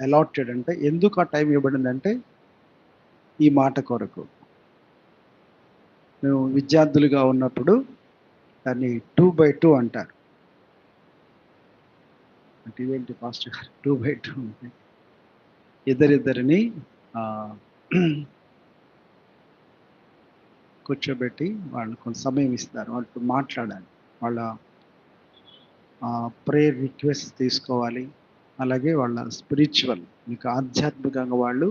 Allotted అంటే ఎందుకు ఆ టైం ఇవ్వబడిందంటే ఈ మాట కొరకు. మేము విద్యార్థులుగా ఉన్నప్పుడు దాన్ని టూ బై టూ అంటారు. అంటే ఇదేంటి ఫాస్ట్ టూ బై టూ అంటే ఇద్దరిద్దరిని కూర్చోబెట్టి వాళ్ళు కొంత సమయం ఇస్తారు. వాళ్ళతో మాట్లాడాలి. వాళ్ళ ప్రేయర్ రిక్వెస్ట్ తీసుకోవాలి. అలాగే వాళ్ళ స్పిరిచువల్ మీకు ఆధ్యాత్మికంగా వాళ్ళు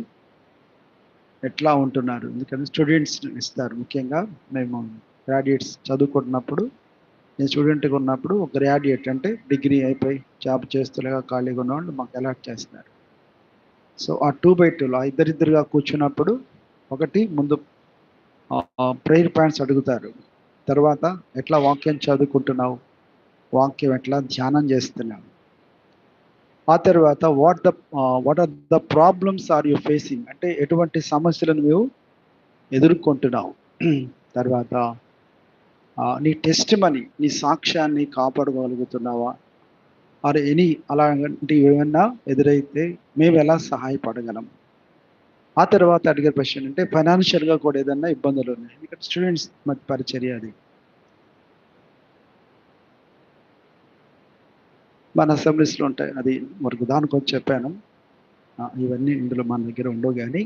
ఎట్లా ఉంటున్నారు. ఎందుకంటే స్టూడెంట్స్ ఇస్తారు. ముఖ్యంగా మేము గ్రాడ్యుయేట్స్ చదువుకుంటున్నప్పుడు నేను స్టూడెంట్గా ఉన్నప్పుడు ఒక గ్రాడ్యుయేట్ అంటే డిగ్రీ అయిపోయి జాబ్ చేస్తులేగా ఖాళీగా ఉన్న వాళ్ళు మాకు అలాట్ చేస్తున్నారు. సో ఆ టూ బై టూలో ఇద్దరిద్దరుగా కూర్చున్నప్పుడు ఒకటి ముందు ప్రేయర్ పాయింట్స్ అడుగుతారు. తర్వాత ఎట్లా వాక్యం చదువుకుంటున్నావు? వాక్యం ఎట్లా ధ్యానం చేస్తున్నావు? ఆ తర్వాత what the what are the problems are you facing అంటే ఎటువంటి సమస్యలను మేము ఎదుర్కొంటున్నావు? తర్వాత నీ టెస్ట్ మనీ నీ సాక్ష్యాన్ని కాపాడుకోగలుగుతున్నావా ఆర్ ఎనీ అలాంటివి ఏమన్నా ఎదురైతే మేము ఎలా సహాయపడగలం? ఆ తర్వాత అడిగే క్వశ్చన్ అంటే ఫైనాన్షియల్గా కూడా ఏదన్నా ఇబ్బందులు ఉన్నాయి? ఎందుకంటే స్టూడెంట్స్ మధ్య పరిచర్య అది. మన అసెంబ్లీస్లో ఉంటాయి. అది వరకు దానికి వచ్చి చెప్పాను ఇవన్నీ ఇందులో మన దగ్గర ఉండవు కానీ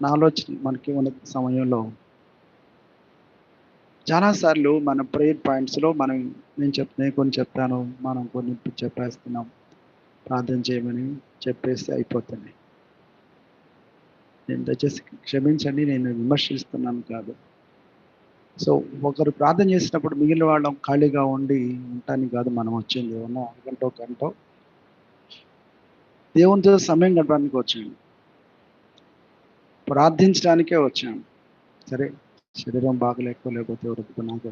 నా ఆలోచన మనకి ఉన్న సమయంలో చాలాసార్లు మన ప్రేయర్ పాయింట్స్లో మనం నేను చెప్ నేను కొన్ని చెప్తాను మనం కొన్ని చెప్పేస్తున్నాం. ప్రార్థన చేయమని చెప్పేస్తే అయిపోతున్నాయి నేను దయచేసి క్షమించండి నేను విమర్శిస్తున్నాను కాదు. సో ఒకరు ప్రార్థన చేసినప్పుడు మిగిలిన వాళ్ళం ఖాళీగా ఉండి ఉండటానికి కాదు మనం వచ్చింది ఏమన్నా గంటో ఒక దేవునితో సమయం గడపడానికి వచ్చాను ప్రార్థించడానికే వచ్చాను సరే శరీరం బాగలేకో లేకపోతే ఎవరికి నాకు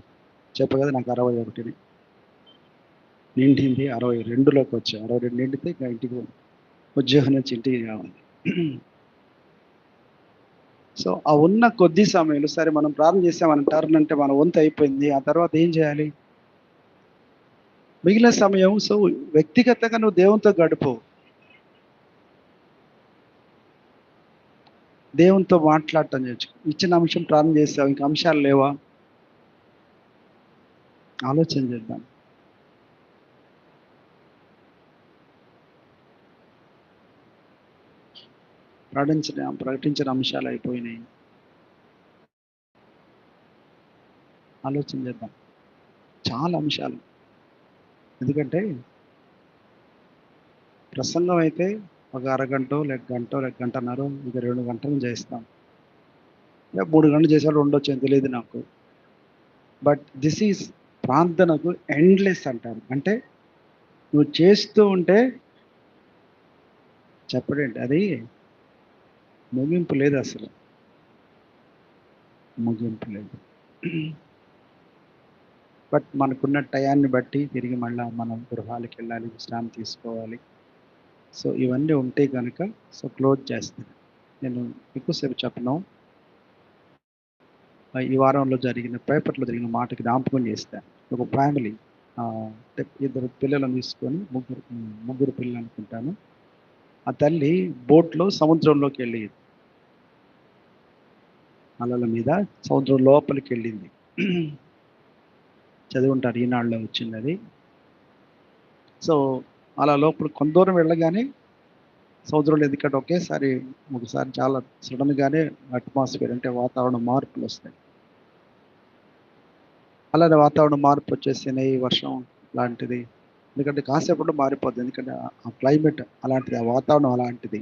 చెప్ప కదా నాకు అరవై ఒకటిని. నిండింది అరవై రెండులోకి వచ్చాను అరవై రెండు నిండితే ఇంకా ఇంటికి ఉద్యోగం నుంచి ఇంటికి కావాలి సో ఆ ఉన్న కొద్ది సమయంలో సరే మనం ప్రారంభం చేసామని టర్న్ అంటే మన వంతు అయిపోయింది ఆ తర్వాత ఏం చేయాలి? మిగిలిన సమయం సో వ్యక్తిగతంగా నువ్వు దేవునితో గడుపు. దేవునితో మాట్లాడటం నేర్చుకో ఇచ్చిన అంశం ప్రారంభం చేసావు ఇంకా అంశాలు లేవా? ఆలోచన చేద్దాం. ప్రకటించిన ప్రకటించిన అంశాలు అయిపోయినాయి. ఆలోచన చేద్దాం. చాలా అంశాలు. ఎందుకంటే ప్రసంగం అయితే ఒక అరగంట లేక గంట లేక గంటన్నర ఇక రెండు గంటలు చేస్తాం. లేక మూడు గంటలు చేసాడు ఉండొచ్చు అని తెలియదు నాకు. బట్ దిస్ ఈజ్ ప్రార్థనకు ఎండ్లెస్ అంటారు. అంటే నువ్వు చేస్తూ ఉంటే చెప్పడండి అది ముగింపు లేదు అసలు. ముగింపు లేదు. బట్ మనకున్న టయాన్ని బట్టి తిరిగి మళ్ళీ మనం గృహాలకు వెళ్ళాలి విశ్రాంతి తీసుకోవాలి. సో ఇవన్నీ ఉంటే కనుక సో క్లోజ్ చేస్తాను నేను ఎక్కువసేపు చెప్పను. ఈ వారంలో జరిగిన పేపర్లో జరిగిన మాటకి జ్ఞాపకం చేస్తాను ఒక ఫ్యామిలీ అంటే ఇద్దరు పిల్లలను తీసుకొని ముగ్గురు ముగ్గురు పిల్లలు అనుకుంటాను. ఆ తల్లి బోట్లో సముద్రంలోకి వెళ్ళి అలల మీద సముద్రం లోపలికి వెళ్ళింది చదువుంటారు ఈనాడులో వచ్చింది అది సో అలా లోపల కొంత దూరం వెళ్ళగానే సముద్రంలో ఎందుకంటే ఒకేసారి ఒకసారి చాలా సడన్గానే అట్మాస్ఫియర్ అంటే వాతావరణ మార్పులు వస్తాయి. అలానే వాతావరణ మార్పు వచ్చేసినాయి వర్షం లాంటిది. ఎందుకంటే కాసేపట్లో మారిపోద్ది. ఎందుకంటే ఆ క్లైమేట్ అలాంటిది ఆ వాతావరణం అలాంటిది.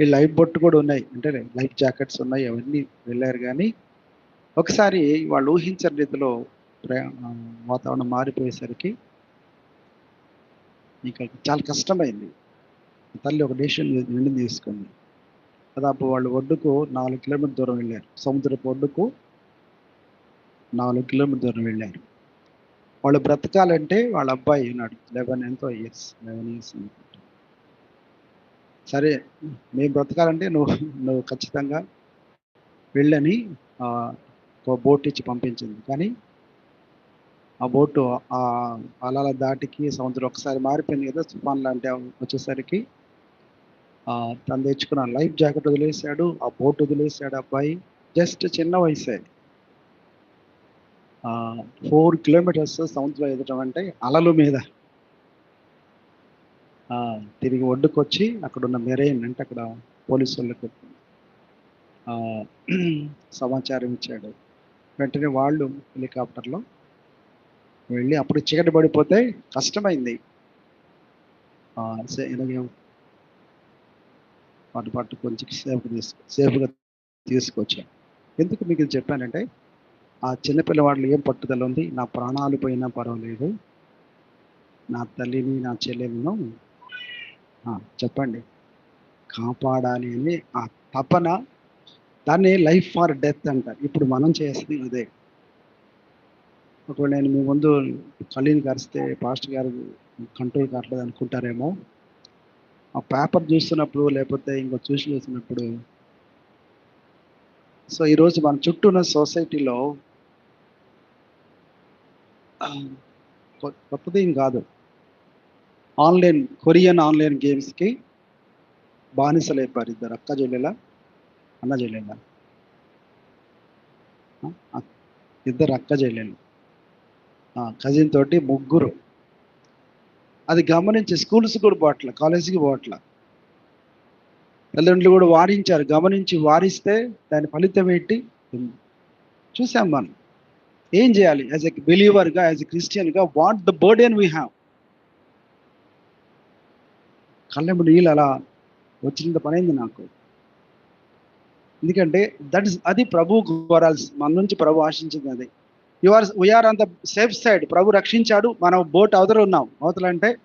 ఈ లైఫ్ బొట్టు కూడా ఉన్నాయి. అంటే లైఫ్ జాకెట్స్ ఉన్నాయి అవన్నీ వెళ్ళారు కానీ ఒకసారి వాళ్ళు ఊహించని రీతిలో ప్రయా- వాతావరణం మారిపోయేసరికి ఇంకా చాలా కష్టమైంది. తల్లి ఒక డెసిషన్ నిర్ణయం తీసుకుంది. దాదాపు వాళ్ళు ఒడ్డుకు నాలుగు కిలోమీటర్ దూరం వెళ్ళారు. సముద్రపు ఒడ్డుకు నాలుగు కిలోమీటర్ దూరం వెళ్ళారు. వాళ్ళు బ్రతకాలంటే వాళ్ళ అబ్బాయి ఉన్నాడు లెవెన్ ఎంతో ఇయర్స్ లెవెన్ ఇయర్స్ అనుకుంటా సరే మేము బ్రతకాలంటే నువ్వు నువ్వు ఖచ్చితంగా వెళ్ళని ఒక బోట్ ఇచ్చి పంపించింది. కానీ ఆ బోటు ఆ అలల దాటికి సముద్రం ఒకసారి మారిపోయింది కదా తుఫాన్ లాంటి వచ్చేసరికి తను తెచ్చుకున్న లైఫ్ జాకెట్ వదిలేశాడు ఆ బోట్ వదిలేశాడు అబ్బాయి జస్ట్ చిన్న వయసే. ఫోర్ కిలోమీటర్స్ సముద్రం ఎదటం అంటే అలలు మీద. తిరిగి ఒడ్డుకొచ్చి అక్కడ ఉన్న మెరైన్ అంటే అక్కడ పోలీసు వాళ్ళకి సమాచారం ఇచ్చాడు. వెంటనే వాళ్ళు హెలికాప్టర్లో వెళ్ళి అప్పుడు చీకటి పడిపోతే కష్టమైంది. పాటు పాటు ఇలాగే కొంచెం సేఫ్ తీసుకు సేఫ్గా తీసుకొచ్చాం. ఎందుకు మీకు ఇది చెప్పానంటే ఆ చిన్నపిల్లవాళ్ళు ఏం పట్టుదల ఉంది? నా ప్రాణాలు పోయినా పర్వాలేదు. నా తల్లిని నా చెల్లెలను చెప్పండి. కాపాడాలి అని ఆ తపన దాన్ని లైఫ్ ఫార్ డెత్ అంటారు. ఇప్పుడు మనం చేస్తుంది అదే. ఒకవేళ నేను మీ ముందు కళ్ళీని కరిస్తే పాస్టర్ గారు కంట్రోల్ కావట్లేదు అనుకుంటారేమో. ఆ పేపర్ చూస్తున్నప్పుడు లేకపోతే ఇంకో చూసి చూసినప్పుడు. సో ఈరోజు మన చుట్టూ ఉన్న సొసైటీలో కొత్తది ఏం కాదు. ఆన్లైన్ కొరియన్ ఆన్లైన్ గేమ్స్కి బానిసలైపోయారు ఇద్దరు. అక్క చెల్లెల? అన్న చెల్లెల? ఇద్దరు అక్క చెల్లెలు. కజిన్ తోటి ముగ్గురు. అది గమనించి స్కూల్స్ కూడా పోవట్ల కాలేజీకి పోవట్ల. తల్లిదండ్రులు కూడా వారించారు. గమనించి వారిస్తే దాని ఫలితం ఏంటి? చూసాం మనం. ఏం చేయాలి? యాజ్ ఎ బిలీవర్గా as a క్రిస్టియన్గా what the burden we have కళ్ళెంపు నీళ్ళు అలా వచ్చినంత పనైంది నాకు. ఎందుకంటే దట్ ఇస్ అది ప్రభు కోరాల్సి మన నుంచి ప్రభు ఆశించింది అది. You are we are on the safe side ప్రభు రక్షించాడు. మనం బోట్ అవతల ఉన్నాం. అవతల అంటే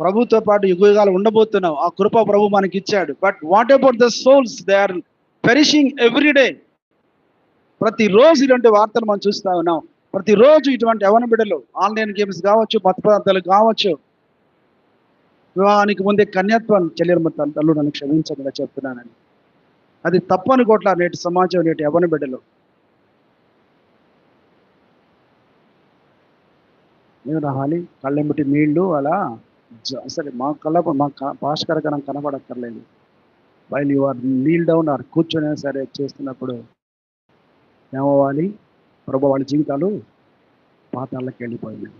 ప్రభుతో పాటు యుగాలు ఉండబోతున్నాం. ఆ కృప ప్రభు మనకి ఇచ్చాడు but what about the souls they are perishing every day ప్రతిరోజు ఇలాంటి వార్తలు మనం చూస్తా ఉన్నాం. ప్రతిరోజు ఇటువంటి యవన బిడ్డలు ఆన్లైన్ గేమ్స్ కావచ్చు మత పదార్థాలు కావచ్చు వివాహానికి ముందే కన్యాత్వాన్ని చెల్లెలు తల్లు నన్ను క్షమించకుండా చెప్తున్నానని. అది తప్పని కోట్ల నేటి సమాజం నేటి ఎవరి బిడ్డలు. నేను రావాలి? కళ్ళెంబటి నీళ్ళు అలా? జ- సరే మా కళ్ళ మా పాష్కరకరం కనబడక్కర్లేదు. While you are kneel down or కూర్చొని సరే చేస్తున్నప్పుడు ఏమవ్వాలి? ప్రభు వాళ్ళ జీవితాలు పాతాళ్ళకి వెళ్ళిపోయినాయి.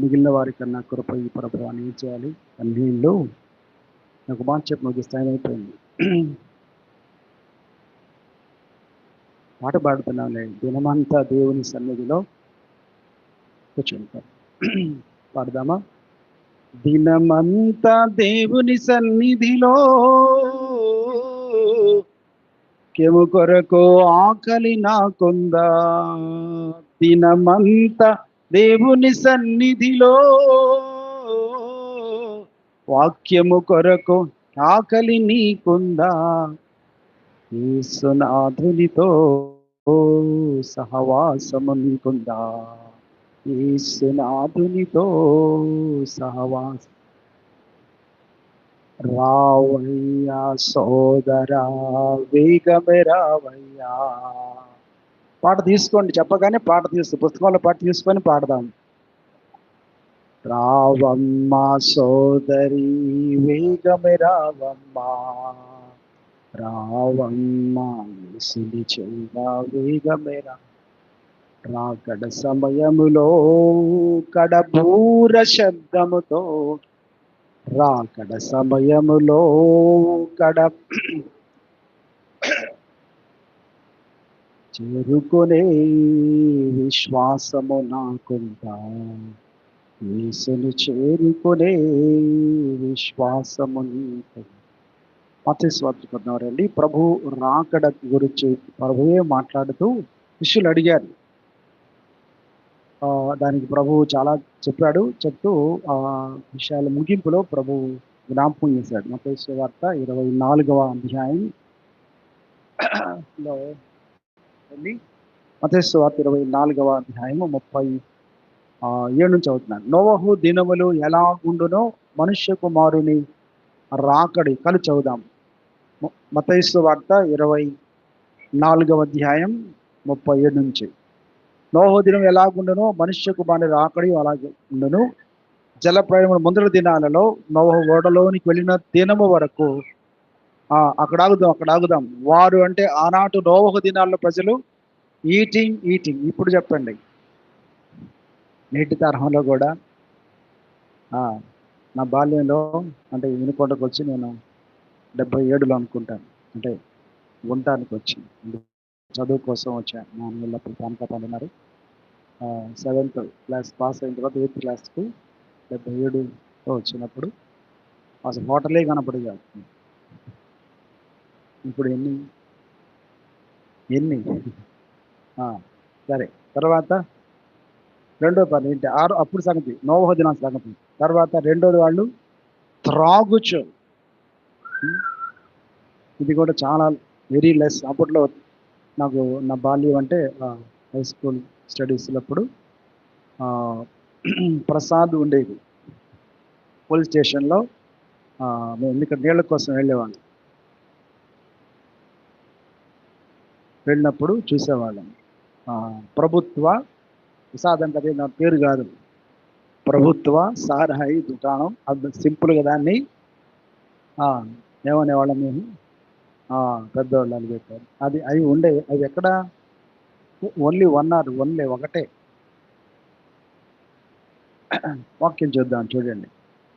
మిగిలిన వారి కన్నా కృప ఈ ప్రభు అని ఏం చేయాలి ఆ నీళ్ళు నాకు మాట చెప్పి నాకు టైం అయిపోయింది. పాట పాడుతున్నాంలే దినమంతా దేవుని సన్నిధిలో కూర్చుంటాం. పాడదామా? దినమంతా దేవుని సన్నిధిలో కెము కొరకు ఆకలి నాకుందా? దినమంతా దేవుని సన్నిధిలో వాక్యము కొరకు ఆకలి నీకుందా? యేసునాథునితో సహవాసము నీకుందా? యేసునాథునితో సహవాస రావయ్యా సోదరా వేగమే రావయ్యా. పాట తీసుకోండి చెప్పగానే పాట తీసు పుస్తకంలో పాట తీసుకొని పాడదాం. రావమ్మా సోదరి వేగమే రావమ్మా. రావమ్మా సిలి చెంద వేగమే రా. రాకడ సమయములో కడబూర శబ్దముతో రాకడ సమయములో కడ చేరుకునే విశ్వాసము నాకుందా యేసును చేరుకునే విశ్వాసము నీకు ప్రభు రాకడ గురించి ప్రభువే మాట్లాడుతూ శిష్యులు అడిగారు. దానికి ప్రభు చాలా చెప్పాడు. చెప్తూ ఆ విషయాల ముగింపులో ప్రభు జ్ఞాపకం చేశాడు. మతేశ్వ వార్త ఇరవై నాలుగవ అధ్యాయం. లో మతేశ్వ వార్త ఇరవై నాలుగవ అధ్యాయము ముప్పై ఏడు నుంచి అవుతున్నాను నోవహు దినములు ఎలా ఉండునో మనుష్య కుమారుని రాకడి కలు చదువుదాం. మతైసు వార్త ఇరవై నాలుగవ అధ్యాయం ముప్పై ఏడు నుంచి. నోహో దినం ఎలాగుండునో మనుష్య కుమారుని రాకడి అలాగే ఉండును. జల ప్రయాణం ముందర దినాలలో నోహ ఓడలోనికి వెళ్ళిన దినము వరకు అక్కడ ఆగుదాం అక్కడ ఆగుదాం వారు అంటే ఆనాటు నోవహ దినాల్లో ప్రజలు ఈటింగ్ ఈటింగ్. ఇప్పుడు చెప్పండి. నేటి తరహంలో కూడా నా బాల్యంలో అంటే వినుకొండకు వచ్చి నేను డెబ్బై ఏడులో అనుకుంటాను. అంటే ఉండటానికి వచ్చి చదువు కోసం వచ్చాను మా వీళ్ళప్పుడు ప్రాంతాలు ఉన్నారు సెవెంత్ క్లాస్ పాస్ అయిన తర్వాత ఎయిత్ క్లాస్కి డెబ్బై ఏడులో వచ్చినప్పుడు అసలు హోటలే కనపడి కాదు. ఇప్పుడు ఎన్ని? ఎన్ని? ఆ, సరే. తర్వాత రెండో పని ఏంటి? ఆరు అప్పుడు సంగతి. నోవహ దినం సంగతి. తర్వాత రెండోది వాళ్ళు త్రాగుచు. ఇది కూడా చాలా వెరీ లెస్. అప్పట్లో నాకు నా బాల్యం అంటే హై స్కూల్ స్టడీస్లప్పుడు ప్రసాద్ ఉండేది. పోలీస్ స్టేషన్లో మేము ఇక్కడ నీళ్ళ కోసం వెళ్ళేవాళ్ళం. వెళ్ళినప్పుడు చూసేవాళ్ళం. ప్రభుత్వ ప్రసాదం కదా నా పేరు కాదు. ప్రభుత్వ సారాయి దుకాణం అది సింపుల్గా దాన్ని ఆ, ఏమనేవాళ్ళం మేము? ఆ, పెద్దవాళ్ళు అని పెట్టారు అది అవి ఉండే అవి ఎక్కడ? ఓన్లీ వన్ ఆర్ ఓన్లీ ఒకటే. వాక్యం చూద్దాం చూడండి.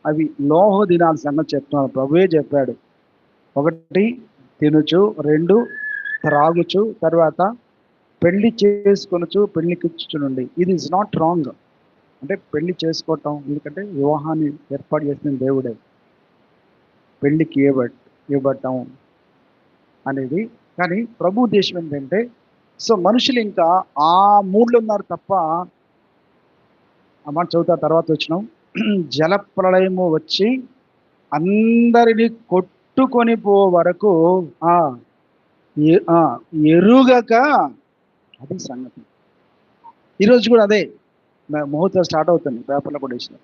అవి లోహ దినాల సంగతి చెప్తున్నాను ప్రభువే చెప్పాడు. ఒకటి తినుచు రెండు త్రాగుచు తర్వాత పెళ్ళి చేసుకొనుచు పెళ్ళికిచ్చుచునుండి ఇది ఇస్ నాట్ రాంగ్ అంటే పెళ్ళి చేసుకోవటం ఎందుకంటే వివాహాన్ని ఏర్పాటు చేసిన దేవుడే. పెళ్ళికి ఇవ్వబట్ ఇవ్వటం అనేది. కానీ ప్రభు ఉద్దేశం ఏంటంటే సో మనుషులు ఇంకా ఆ మూడ్లో ఉన్నారు తప్ప అమ్మ చదువుతా తర్వాత వచ్చినాం. జల ప్రళయము వచ్చి అందరినీ కొట్టుకొని పో వరకు ఎరుగక అది సంగతి. ఈరోజు కూడా అదే ముహూర్తం స్టార్ట్ అవుతుంది పేపర్లో కూడా వేసిన.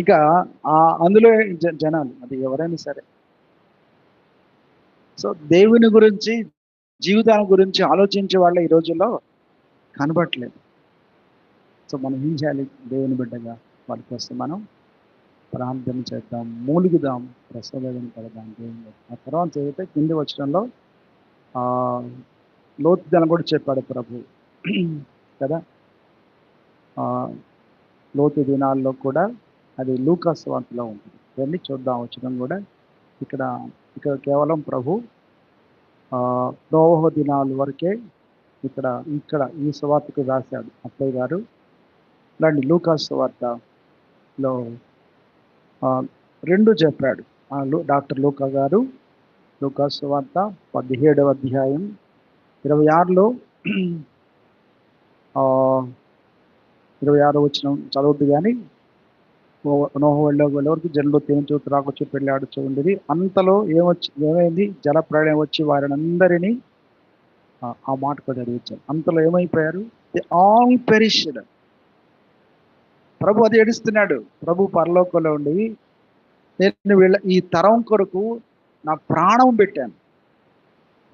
ఇక ఆ అందులో జనాలు అది ఎవరైనా సరే. సో దేవుని గురించి జీవితాల గురించి ఆలోచించే వాళ్ళ ఈ రోజుల్లో కనబడట్లేదు. సో మనం ఏం చేయాలి? దేవుని బిడ్డగా వాళ్ళకి కోసం మనం ప్రార్థన చేద్దాం మూలుగుదాం ప్రసవేదన పడదాం దేవుని ఆ తర్వాత చదివితే కింది వచ్చడంలో లోతుదనం కూడా చెప్పాడు ప్రభు. కదా? లోతు దినాల్లో కూడా అది లూకాస్ వార్తలో ఉంటుంది. ఇవన్నీ చూద్దాం వచ్చడం కూడా. ఇక్కడ ఇక్కడ కేవలం ప్రభు ప్రోహ దినాల వరకే ఇక్కడ ఇక్కడ ఈ సువార్తకు రాశాడు అత్తయ్య గారు. రండి లూకాస్ వార్తలో రెండు చెప్పాడు. డాక్టర్ లూకా గారు లూకాస్ వార్త పదిహేడవ అధ్యాయం ఇరవై ఆరులో ఇరవై ఆరు వచ్చిన చదవద్దు కానీ నోహ వెళ్ళే వరకు జనులు తినచు త్రాగొచ్చు పెళ్ళి ఆడుచు ఉండేది. అంతలో ఏమొచ్చి ఏమైంది? జల ప్రళయం వచ్చి వారిని అందరినీ ఆ, మాట కూడా చదివించారు అంతలో ఏమైపోయారు? The all perished. ప్రభు అది ఏడుస్తున్నాడు. ప్రభు పరలోకంలో ఉండి నేను వీళ్ళ ఈ తరం కొరకు నా ప్రాణం పెట్టాను.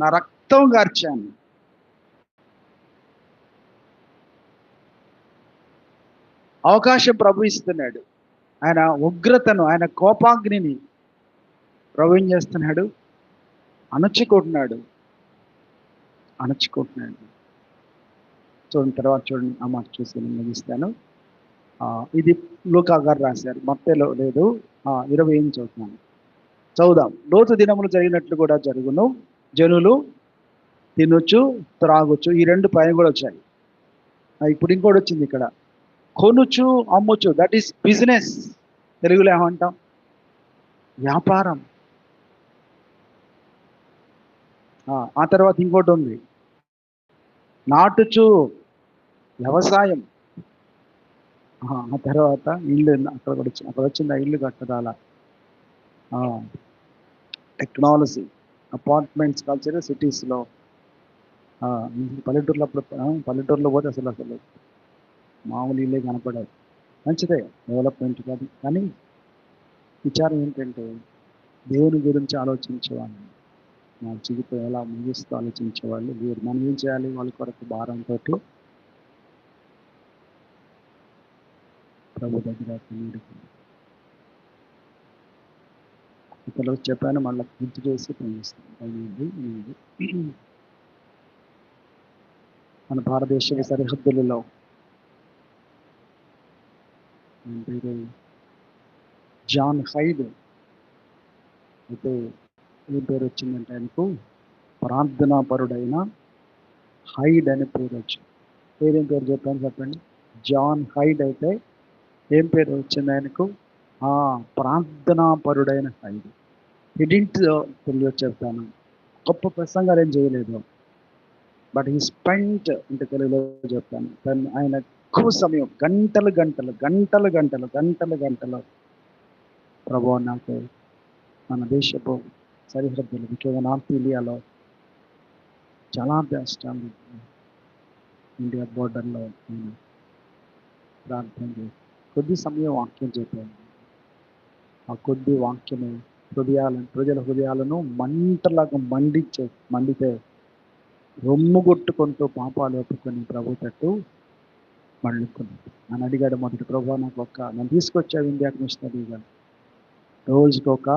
నా రక్తం గార్చాను. అవకాశం ప్రభు ఇస్తున్నాడు. ఆయన ఉగ్రతను ఆయన కోపాగ్నిని ప్రభు ఏం చేస్తున్నాడు? అణచుకుంటున్నాడు అణచుకుంటున్నాడు చూడండి తర్వాత చూడండి. ఆ మాట చూసి నేను ముగిస్తాను. ఇది లూకా గారు రాశారు. మత్తెలో లేదు. ఇరవై ఎనిమిది చదువుతున్నాను. చదువుదాం. లోతు దినములు జరిగినట్లు కూడా జరుగును. జనులు తినొచ్చు త్రాగొచ్చు. ఈ రెండు పైన కూడా వచ్చాయి. ఇప్పుడు ఇంకోటి వచ్చింది ఇక్కడ. కొనుచు అమ్ముచు. దట్ ఈస్ బిజినెస్ తెలుగులో ఏమంటాం? వ్యాపారం. ఆ, ఆ తర్వాత ఇంకోటి ఉంది. నాటుచు వ్యవసాయం. ఆ తర్వాత ఇల్లు అక్కడ వచ్చింది అక్కడ వచ్చింది? ఆ ఇల్లు కట్టడాల? టెక్నాలజీ అపార్ట్మెంట్స్ కల్చర్ సిటీస్లో. పల్లెటూరులో అప్పుడు పల్లెటూరులో పోతే అసలు అసలు మామూలు ఇల్లే కనపడదు. మంచిదే డెవలప్మెంట్ కాదు కానీ విచారం ఏంటంటే దేవుని గురించి ఆలోచించేవాడిని నా జీవితం ఎలా ముగిస్తూ ఆలోచించేవాళ్ళు? వీరు మనం ఏం చేయాలి? వాళ్ళ కొరకు భారంతో ప్రభు దగ్గర కన్నీరుకు ఇతరులకు చెప్పాను మళ్ళీ గుర్తు చేసి పంపిస్తాను మన భారతదేశ సరిహద్దులలో జాన్ హైడ్. అయితే ఏ పేరు వచ్చిందంటే ఆయనకు? ప్రార్థనాపరుడైన హైడ్ అనే పేరు వచ్చింది. పేరేం పేరు చెప్పాను చెప్పండి? జాన్ హైడ్ అయితే ఏం పేరు వచ్చింది ఆయనకు? ఆ ప్రార్థనాపరుడైన హైడ్ హిడింట్ తెలియ చెప్తాను. గొప్ప ప్రసంగాలు ఏం చేయలేదు. బట్ ఈ స్పెంట్ అంటే తెలుగులో చెప్తాను. తను ఆయన ఎక్కువ సమయం గంటలు గంటలు గంటలు గంటలు గంటలు గంటలు ప్రభు నాకు మన దేశపు సరిహద్దులు ముఖ్యంగా నార్త్ ఇండియాలో చాలా కష్టాలు ఇండియా బోర్డర్లో నేను ప్రార్థన చేస్తాను. కొద్ది సమయం వాక్యం చెప్పాను ఆ కొద్ది వాక్యమే హృదయాలను ప్రజల హృదయాలను మంటలాగా మండించే మండితే రొమ్ము కొట్టుకుంటూ పాపాలు ఒప్పుకొని ప్రభు తట్టు మళ్ళుకున్నాడు నన్ను అడిగాడు మొదటి ప్రభు నాకు ఒక్క నన్ను తీసుకొచ్చావు ఇండియాకి మిషనరీగా రోజుకి ఒక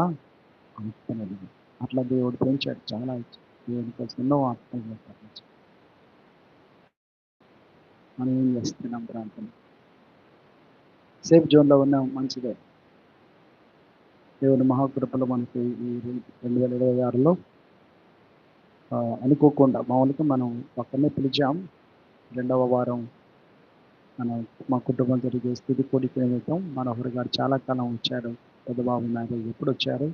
ఆత్మని అట్లా దేవుడు పెంచాడు చాలా దేవుడి కోసం ఎన్నో ఆత్మలు మనం ఏం చేస్తున్నాం ప్రాంతం సేఫ్ జోన్లో ఉన్నాం మంచిదే. దేవుని మహాకృపలో మనకి ఈ రెండు వేల ఇరవై ఆరులో అనుకోకుండా మామూలుగా మనం పక్కనే పిలిచాం. రెండవ వారం మన మా కుటుంబం జరిగే స్థితి కోడికి నిమిత్తం మనోహర్ గారు చాలా కాలం వచ్చారు. పెద్దబాబు నాయుడు ఎప్పుడు వచ్చారు?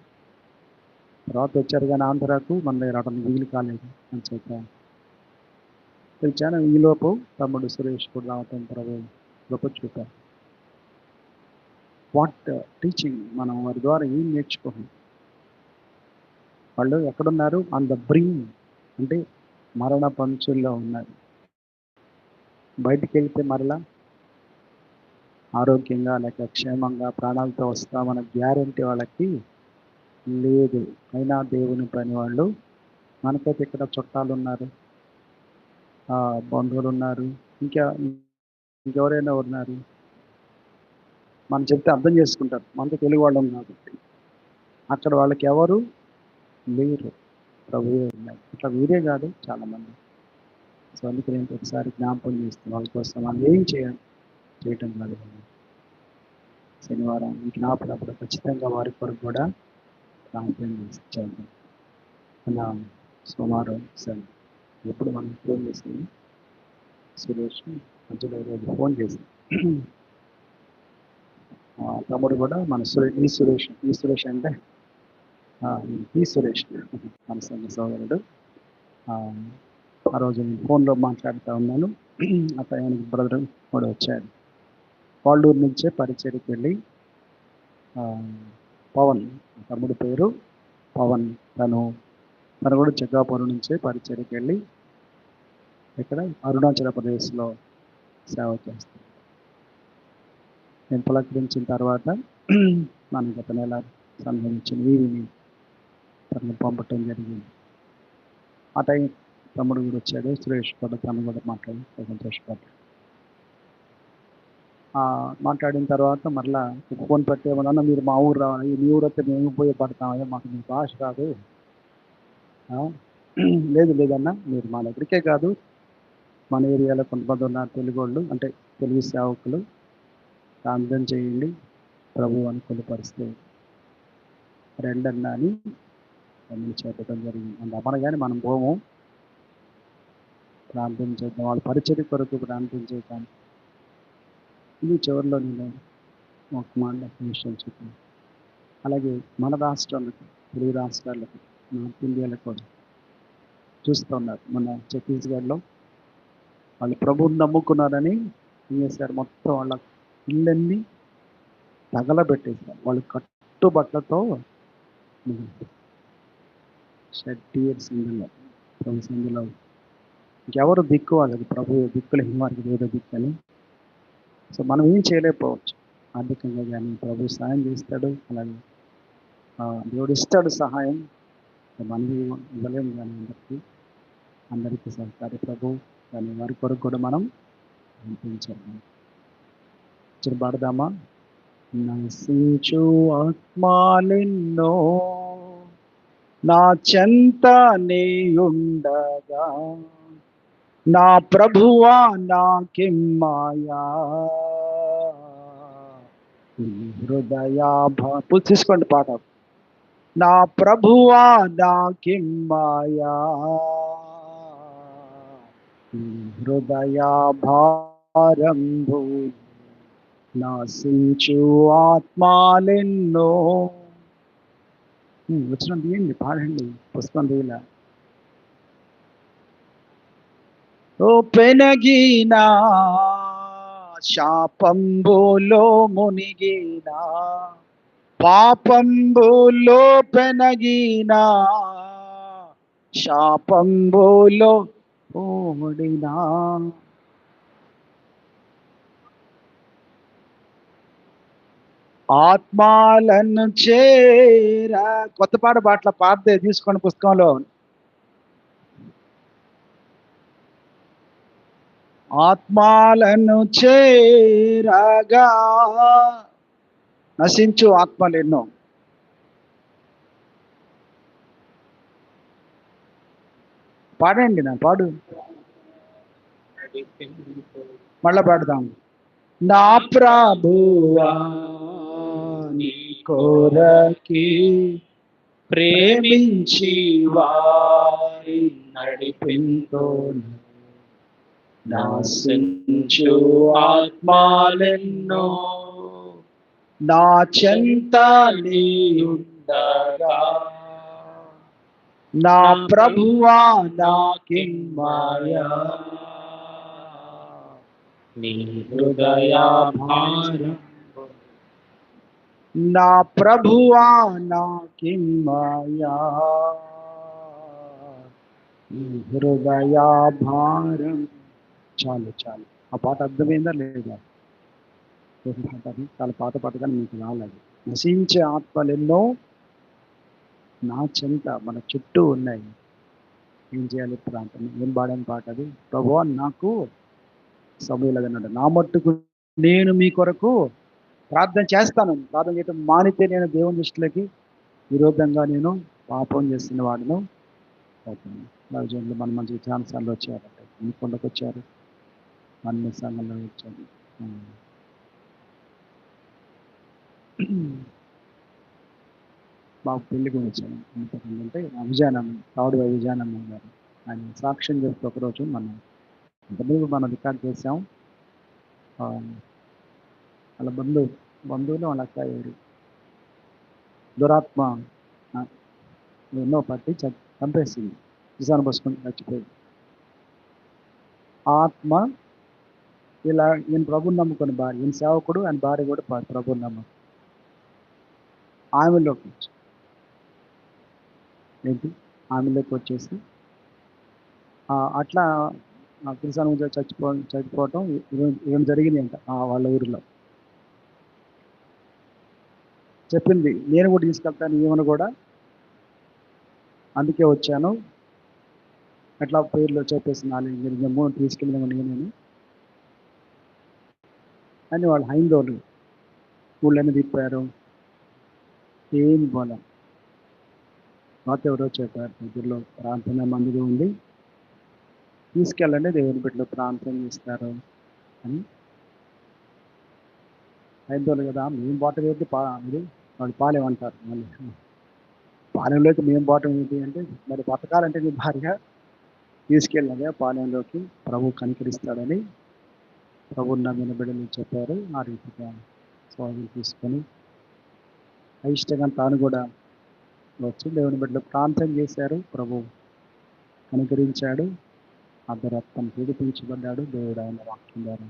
తర్వాత వచ్చారు కానీ ఆంధ్రాకు మన దగ్గర రావడం వీలు కాలేదు. అని చెప్పాను పిలిచాను. ఈలోపు తమ్ముడు సురేష్ కూడా రావటం ప్రభు గొప్ప చూపారు వాట్ టీచింగ్ మనం వారి ద్వారా ఏం నేర్చుకోవాలి? వాళ్ళు ఎక్కడున్నారు? ఆన్ ద బ్రీమ్ అంటే మరణ పంచుల్లో ఉన్నారు. బయటికి వెళ్తే మరలా ఆరోగ్యంగా లేక క్షేమంగా ప్రాణాలతో వస్తామన్న గ్యారంటీ వాళ్ళకి లేదు. అయినా దేవుని పని వాళ్ళు మనకైతే ఇక్కడ చుట్టాలు ఉన్నారు బంధువులు ఉన్నారు ఇంకా ఇంకెవరైనా ఉన్నారు? మనం చెప్తే అర్థం చేసుకుంటారు. మనకు తెలుగు వాళ్ళం కాబట్టి. అక్కడ వాళ్ళకి ఎవరు? లేరు. ప్రభువే ఉన్నారు. అట్లా వీరే కాదు చాలామంది. సో అందుకే నేను ఒకసారి జ్ఞాపకం చేస్తాను వాళ్ళ కోసం మనం ఏం చేయాలి? చేయటం కాదు శనివారం ఈ జ్ఞాపకప్పుడు ఖచ్చితంగా వారి కొరకు కూడా జ్ఞాపకం చేసి చేద్దాం అలా సోమవారం సరే. ఎప్పుడు మనం ఫోన్ చేసింది సురేష్ మధ్యలో ఈరోజు ఫోన్ చేసింది తమ్ముడు కూడా మన సురేష్ ఈ సురేష్ ఈ సురేష్ అంటే ఈ సురేష్ మన సంఘ సోదరుడు. ఆ రోజు నేను ఫోన్లో మాట్లాడుతూ ఉన్నాను. అతను బ్రదర్ కూడా వచ్చాడు. పాల్డూరు నుంచే పరిచయకి వెళ్ళి పవన్ తమ్ముడు పేరు. పవన్ తను తను కూడా జగ్గాపురం నుంచే పరిచయకి వెళ్ళి ఇక్కడ అరుణాచల ప్రదేశ్లో సేవ చేస్తాను నేను పులకరించిన తర్వాత మనం గత నెల సంబంధించిన వీరిని తనను పంపటం జరిగింది. ఆ టైం తమ్ముడు కూడా వచ్చాడు. సురేష్ కూడా తను కూడా మాట్లాడి సంతోషపడ్డాడు. మాట్లాడిన తర్వాత మరలా ఫోన్ పెట్టేమన్నా మీరు మా ఊరు రావాలి. మీ ఊరు అయితే మేము ఉపయోగపడతామయ్యా మాకు మీ భాష రాదు. లేదు లేదన్నా. మీరు మా దగ్గరికే కాదు. మన ఏరియాలో కొంతమంది ఉన్న తెలుగు వాళ్ళు అంటే తెలుగు సేవకులు. ప్రార్థన చేయండి. ప్రభు అనుకున్న పరిస్థితి. రెండన్నా అని మనం చెప్పడం జరిగింది. అంత అమరగానే మనం పోము. ప్రార్థన చేద్దాం. వాళ్ళ పరిచయ కొరకు ప్రార్థన చేద్దాం. ఇది చివరిలో నేను ఒక మాట విషయం చెప్పాను. అలాగే మన రాష్ట్రాలకు తెలుగు రాష్ట్రాలకు నార్త్ ఇండియాలో కూడా చూస్తున్నారు మన ఛత్తీస్గఢ్లో వాళ్ళు ప్రభువుని నమ్ముకున్నారని ఏం చేశారు మొత్తం వాళ్ళ ఇళ్ళన్నీ తగలబెట్టేశారు. వాళ్ళు కట్టుబట్టలతో షర్ట్ ఇయర్స్ ఇందులో ప్రభు సందులో ఇంకెవరు దిక్కు వాళ్ళకి? ప్రభు దిక్కులు వారికి ఏదో దిక్కు అని. సో మనం ఏం చేయలేకపోవచ్చు. ఆర్థికంగా కానీ ప్రభు సహాయం చేస్తాడు అలాగే దేవుడు ఇస్తాడు సహాయం. మనం ఇవ్వలేము కానీ అందరికీ అందరికీ సహకారి. ప్రభు కానీ వారి కొరకు కూడా మనం అనిపించాలి చిరు పాడదామా నశించు ఆత్మాలెన్నో నా చెంత ఉండగా నా ప్రభువా నాకిమ్మాయా హృదయా భా తీసుకోండి పాట నా ప్రభువా నాకిమ్మాయా హృదయా భారంభూ నాశించు ఆత్మాలెన్నో. వచ్చిన తీయండి పాడండి పుస్తకం తీయల. ఓ పెనగినా శాపంబులో మునిగినా పాపంబులో పెనగినా శాపంబులో ఓడినా. ఆత్మాలను చేరా కొత్త పాట పాటల పాడితే తీసుకోండి పుస్తకంలో. ఆత్మాలను చేరగా నశించు ఆత్మలు ఎన్నో పాడండి నా పాడు. మళ్ళా పాడదాం. నా ప్రభువా కొరకి ప్రేమించి వారి నడిపింతో నాశించు ఆత్మాలెన్నో. నా చెంత నీయుండగా. నా ప్రభువా నాకిమ్మాయా నీ హృదయా భారం నా ప్రభువా నాకిమ్మాయా ఈ హృదయా భారం. చాలు చాలు. ఆ పాట అర్థమైందా లేదా? పాట చాలా పాత పాట కానీ మీకు రాలేదు. నశించే ఆత్మలు ఎన్నో నా చెంత మన చుట్టూ ఉన్నాయి. ఏం చేయాలి ప్రాంతం? ఏం పాడని పాట అది? ప్రభువా నాకు సమయంలో అన్నాడు. నా మట్టుకు నేను మీ కొరకు ప్రార్థన చేస్తాను. ప్రార్థన చేయటం మానితే నేను దేవుని దృష్టిలోకి విరోధంగా నేను పాపం చేస్తున్న వాడును. అవుతాను మన మంచి ఛాన్సార్లు వచ్చారు. మీ కొండకు వచ్చారు. అన్ని సంఘంలో వచ్చారు. ఉమ్. మాకు పెళ్ళికి వచ్చాను అంటే అభిజానం తాడు అభిజానం గారు ఆయన సాక్ష్యం చెప్తే ఒకరోజు మనం ఇంతకుముందు మనం రికార్డ్ చేసాం వాళ్ళ బంధువు బంధువులు వాళ్ళ అక్క ఎవరు? దురాత్మ ఎన్నో పట్టి చంపేసింది. విజయాన్ని పోసుకొని చచ్చిపోయి ఆత్మ ఇలా ఈయన ప్రభుని నమ్ముకుని భార్య ఈయన సేవకుడు ఆయన భార్య కూడా ప్రభుని నమ్ము ఆమెలోకి వచ్చి. ఏంటి? ఆమెలోకి వచ్చేసి అట్లా కిరిసాను చచ్చిపో చచ్చిపోవటం ఏం- జరిగింది అంట వాళ్ళ ఊరిలో. చెప్పింది. నేను కూడా తీసుకెళ్తాను ఈమెను కూడా. అందుకే వచ్చాను. అట్లా పేర్లు చెప్పేసి నాలుగు మీరు జమ్మూ తీసుకెళ్ళిన నేను. అని వాళ్ళు హైందోళ్ళు ఊళ్ళని తిప్పారు. ఏం పోలే. మాకు ఎవరో చెప్పారు దగ్గరలో ప్రాంతమైన మందిగా ఉంది. తీసుకెళ్ళండి దేవుని ప్రాంతం ఇస్తారు అని. హైందవులు కదా మేము బాటం ఏంటి పా వాడు వాళ్ళు పాలేమంటారు. మళ్ళీ పాలెంలోకి మేము పోవటం ఏంటి అంటే మరి బతకాలంటే నీ భార్య తీసుకెళ్ళగా పాలెంలోకి. ప్రభు కనికరిస్తాడని ప్రభు నమ్మిన బిడ్డలు చెప్పారు. ఆ రీతిగా స్వామి తీసుకొని అయిష్టంగా తాను కూడా వచ్చి దేవుని బిడ్డలు ప్రాంతం చేశారు. ప్రభు కనుకరించాడు. అర్ధరత్నం పీడిపించబడ్డాడు దేవుడు ఆయన వాక్యం ద్వారా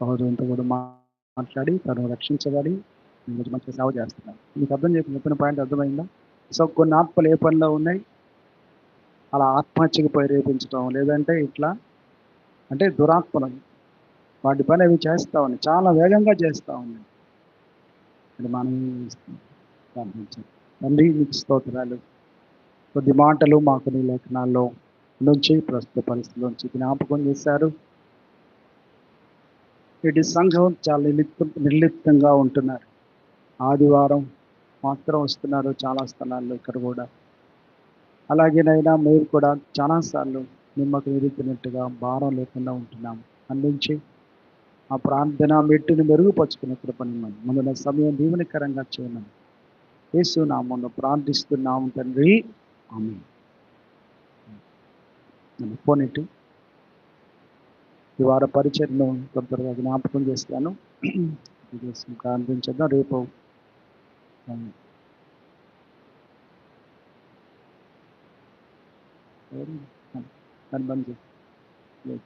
సహోదరునితో కూడా మా- మాట్లాడి తను రక్షించబడి ఈరోజు మంచి సేవ చేస్తున్నాడు మీకు అర్థం చేసిన చెప్పిన పాయింట్ అర్థమైందా? సో కొన్ని ఆత్మలు ఏ పనిలో ఉన్నాయి? అలా ఆత్మహత్యకు ప్రేరేపించడం లేదంటే ఇట్లా అంటే దురాత్మలు. వాటి పని అవి చేస్తూ ఉన్నాయి. చాలా వేగంగా చేస్తూ ఉన్నాయి. అది మనం తండ్రి మీకు స్తోత్రాలు. కొద్ది మాటలు మాకు నీ లేఖనాల్లో నుంచి ప్రస్తుత పరిస్థితుల నుంచి జ్ఞాపకం చేశారు. ఇటు సంఘం చాలా నిర్లిప్త నిర్లిప్తంగా ఉంటున్నారు. ఆదివారం మాత్రం వస్తున్నారు చాలా స్థలాల్లో ఇక్కడ కూడా. అలాగేనైనా మీరు కూడా చాలాసార్లు నిమ్మకు ఎదుగుతున్నట్టుగా భారం లేకుండా ఉంటున్నాము. అందించి ఆ ప్రార్థన మెట్టుని మెరుగుపరుచుకునే కృపనిమ్మని ముందున్న సమయం దీవెనకరంగా చేయమని యేసు నామంలో ప్రార్థిస్తున్నాము తండ్రి. ఆమె ఫోన్ ఈ వార పరిచయను కొంతగా జ్ఞాపకం చేస్తాను. ఇది రేపు हम और हम बन गए